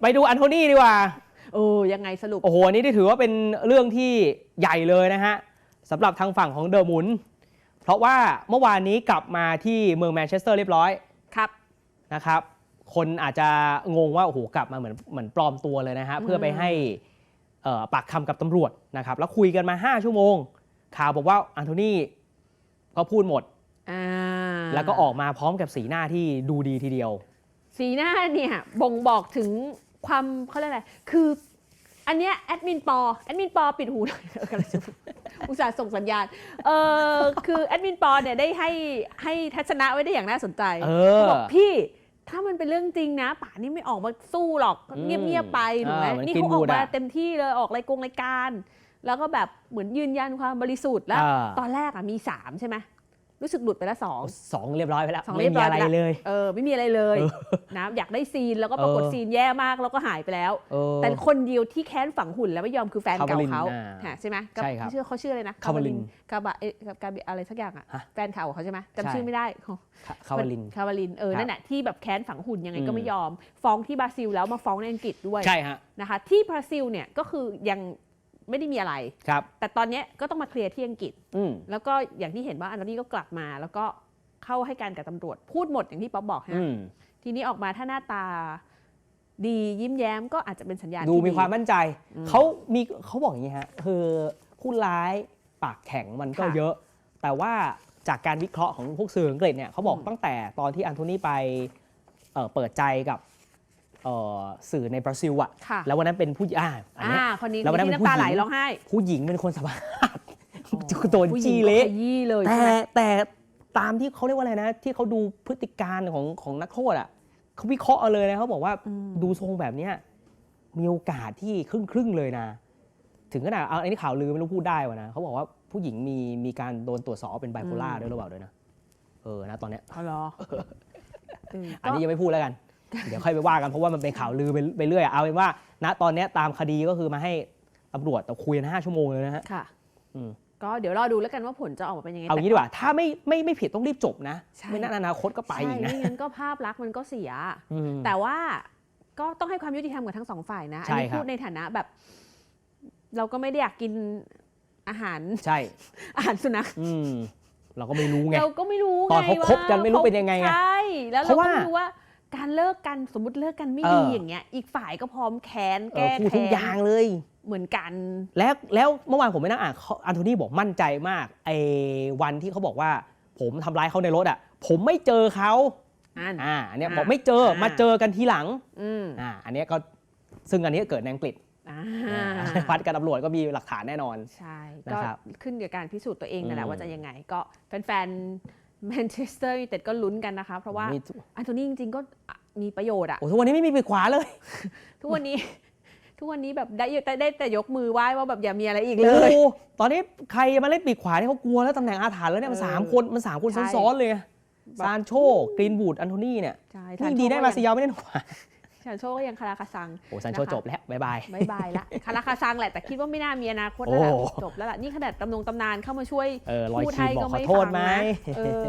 ไปดูอันโทนี่ดีกว่า เออ ยังไงสรุป โอ้โหอันนี้ได้ถือว่าเป็นเรื่องที่ใหญ่เลยนะฮะสำหรับทางฝั่งของเดอะมุน เพราะว่าเมื่อวานนี้กลับมาที่เมืองแมนเชสเตอร์เรียบร้อยครับ นะครับ คนอาจจะงงว่า โอ้โห กลับมาเหมือนเหมือนปลอมตัวเลยนะฮะอืมเพื่อไปให้เอ่อปากคำกับตำรวจนะครับ แล้วคุยกันมา 5 ชั่วโมง ข่าวบอกว่าอันโทนี่ก็พูดหมด อ่าแล้วก็ออกมาพร้อมกับสีหน้าที่ดูดีทีเดียว สีหน้าเนี่ยบ่งบอกถึง ความเขาเรียกอะไร คืออันเนี้ยแอดมินปอแอดมินปอปิดหูหน่อยเออกำลังจะอุตส่าห์ส่งสัญญาณ เออคือแอดมินปอเนี่ยได้ให้ให้ทัศนะไว้ได้อย่างน่าสนใจเออ บอกพี่ ถ้ามันเป็นเรื่องจริงนะ ป่านี่ไม่ออกมาสู้หรอกอืมเงียบๆไปถูกไหมอ่าเหมือนนี่กินเขาออกบูดมาอะ เต็มที่เลยออกรายกงรายการ แล้วก็แบบเหมือนยืนยันความบริสุทธิ์แล้ว อ่า ตอนแรกอะมีสามใช่ไหม รู้สึกหลุดไปแล้วสองสองเรียบร้อยไปแล้วสองไม่เรียบมีร้อยอะไรไปแล้วเลย เออไม่มีอะไรเลยเออนะอยากได้ซีนแล้วก็ปรากฏเออ ซีนแย่มากแล้วก็หายไปแล้ว เออ แต่คนเดียวที่แค้นฝังหุ่นแล้วไม่ยอมคือแฟนเก่าคาบาลินเขาอ่าฮะใช่ไหมกับใช่ครับชื่อเขาชื่ออะไรนะคาบาลินกาบะเอ๊ะกาบะอะไรสักอย่างอะฮะแฟนเก่าเขาใช่ไหมใช่ จำชื่อไม่ได้คาคาวาลิน คาวาลิน เออ ครับนั่นแหละที่แบบแค้นฝังหุ่นยังไงก็อืม ไม่ยอม ฟ้องที่บราซิลแล้วมาฟ้องในอังกฤษด้วยใช่ฮะ นะคะ ที่บราซิลเนี่ยก็คือยัง ไม่ได้มีอะไร ครับ แต่ตอนเนี้ยก็ต้องมาเคลียร์ที่อังกฤษ อืม แล้วก็อย่างที่เห็นว่าอันโทนี่ก็กลับมา แล้วก็เข้าให้การกับตำรวจพูดหมดอย่างที่ป๊อบบอกอืฮะมทีนี้ออกมาถ้าหน้าตา ดียิ้มแย้มก็อาจจะเป็นสัญญาณดูที่มีความมั่นใจอืมเขามีเขาบอกอย่างนี้ฮะคือผู้ร้ายปากแข็งมันก็ค่ะเยอะ แต่ว่าจากการวิเคราะห์ของพวกสื่ออังกฤษเนี่ยเขาบอกอืมตั้งแต่ตอนที่อันโทนี่ไปเอ่อเปิดใจกับเอ่อ สื่อในบราซิลอะค่ะแล้ววันนั้นเป็นผู้หญิงอ่าอันอ่าเนี้ยคนนี้แล้ววันนั้นที่เป็นน้ำตาไหลผู้หญิงร้องไห้ผู้หญิงเป็นคนสบายโดนผู้หญิงจี้ก็เละ ขยี้เลยแต่ใช่ไหม แต่ตามที่เขาเรียกว่าอะไรนะ ที่เขาดูพฤติการของของนักโทษอะเขาวิเคราะห์เอาเลยนะเขาบอกว่าอืม ดูทรงแบบเนี้ยมีโอกาสที่ครึ่งครึ่งๆเลยนะ ถึงขนาดเอาอันนี้ข่าวลือไม่รู้พูดได้วะนะเขาบอกว่าผู้หญิงมีมีการโดนตรวจสอบว่าเป็นไบโพล่าด้วยหรือเปล่าด้วยนะเออนะตอนเนี้ยเอาเหรอเอออันนี้ก็ยังไม่พูดแล้วกัน เดี๋ยวค่อยไปว่ากันเพราะว่ามันเป็นข่าวลือไปไปเรื่อยเอาเป็นว่า ณตอนเนี้ยตามคดีก็คือมาให้ตำรวจแต่คุยกันห้าชั่วโมงเลยนะฮะค่ะอืมก็เดี๋ยวรอดูแล้วกันว่าผลจะออกมาเป็นยังไงเอางี้ดีกว่า ถ้าไม่ไม่ไม่ผิดต้องรีบจบนะใช่ไม่นั้นอนาคตก็ไปใช่อีกนะไม่งั้นก็ภาพลักษณ์มันก็เสียอืมแต่ว่าก็ต้องให้ความยุติธรรมกับทั้งสองฝ่ายนะอัใช่นี้ครับพูดในฐานะแบบ เราก็ไม่ได้อยากกินอาหารใช่ อาหารสุนัขอืมเราก็ไม่รู้ไงเราก็ไม่รู้ไงตอนเขาคบกันไม่รู้ว่าเป็นยังไงไงใช่แล้วเพเราราะก็ว่าไม่รู้ว่า การเลิกกันสมมติเลิกกันไม่เออดีอย่างเงี้ย อีกฝ่ายก็พร้อมแค้นเอแก้อพูดทุกแค้อย่างนเลย เหมือนกัน แล้วแล้วเมื่อวานผมไปนั่งอ่านเขาอันโทนี่บอกมั่นใจมากไอ้วันที่เขาบอกว่า ผมทำร้ายเขาในรถอะ ผมไม่เจอเขาอัน อ่าอันเนี้ยอ่าบอกไม่เจออ่าม มาเจอกันทีหลังอืมอ่าอันเนี้ยก็ซึ่งอันเนี้ยเกิดในอังกฤษอ่าพัดกับตำรวจก็มีหลักฐานแน่นอน ใช่นะก็ครับขึ้นกับการพิสูจน์ตัวเองนั่นแหอืละมว่าจะยังไง ก็แฟนๆ แมนเชสเตอร์ยูไนเต็ดก็ลุ้นกันนะคะ เพราะว่ามีอันโทนี่จริง ๆ ก็มีประโยชน์อะโอ้ทุกวันนี้ไม่มีปีกขวาเลย ทุกวันนี้ ทุกวันนี้แบบได้ได้ได้แต่ยกมือไหว้ว่าแบบอย่ามีอะไรอีกเลโอ้ยตอนนี้ใครมาเล่นปีกขวาที่เขากลัวแล้วตำแหน่งอาถรรพ์แล้วเนี่ยมันเออสามคนมันสามคนใช่ซ้อนๆเลยแบบซานโชกรีนบูดอันโทนี่เนี่ยใช่นี่ดีได้มาซิยาไม่เล่นขวาซานโชก็ยังคาราคาซังโอ้ซานโชจบแล้วบายบายบายบายละคาราคาซังแหละแต่คิดว่าไม่น่ามีอนาคตแล้วจบแล้วล่ะนี่ขนาดตำนงตำนานเข้ามาช่วยพูดไทยก็ไม่ฟังนะเออ